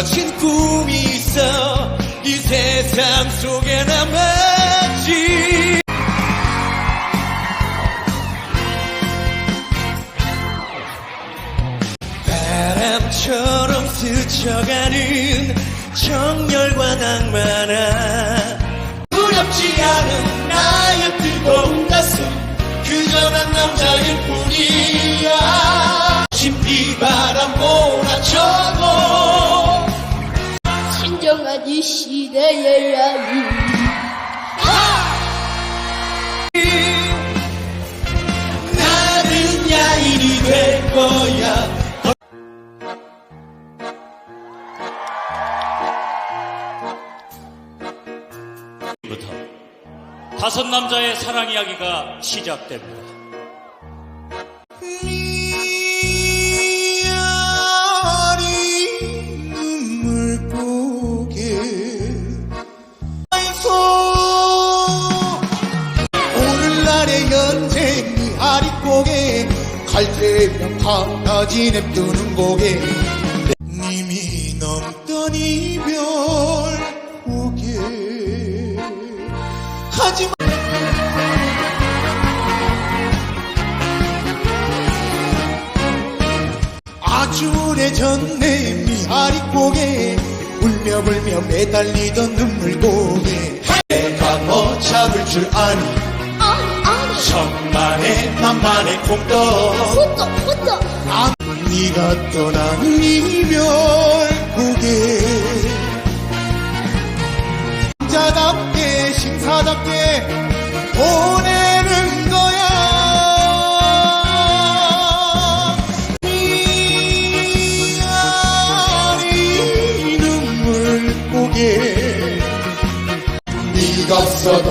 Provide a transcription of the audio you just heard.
거친 꿈이 있어 이 세상 속에 남았지. 바람처럼 스쳐가는 정열과 낭만아 두렵지 않은 이 시대의 야인 나는 야인이 될 거야 부터 다섯 남자의 사랑 이야기가 시작됩니다. 오늘날의 연재 미아리 고개 갈대면 판타지 냅두는 고개 님이 넘던 이별 고개 하지만 아주 오래전 내 미아리 고개 울며 불며 매달리던 눈물 고개 내가 너 잡을 줄 아니 만만에 콩떡. 호떡 호떡. 아, 네가 떠난 이별 고개. 자답게 신사답게 보내는 거야. 미아리 눈물 고개 네가 없어도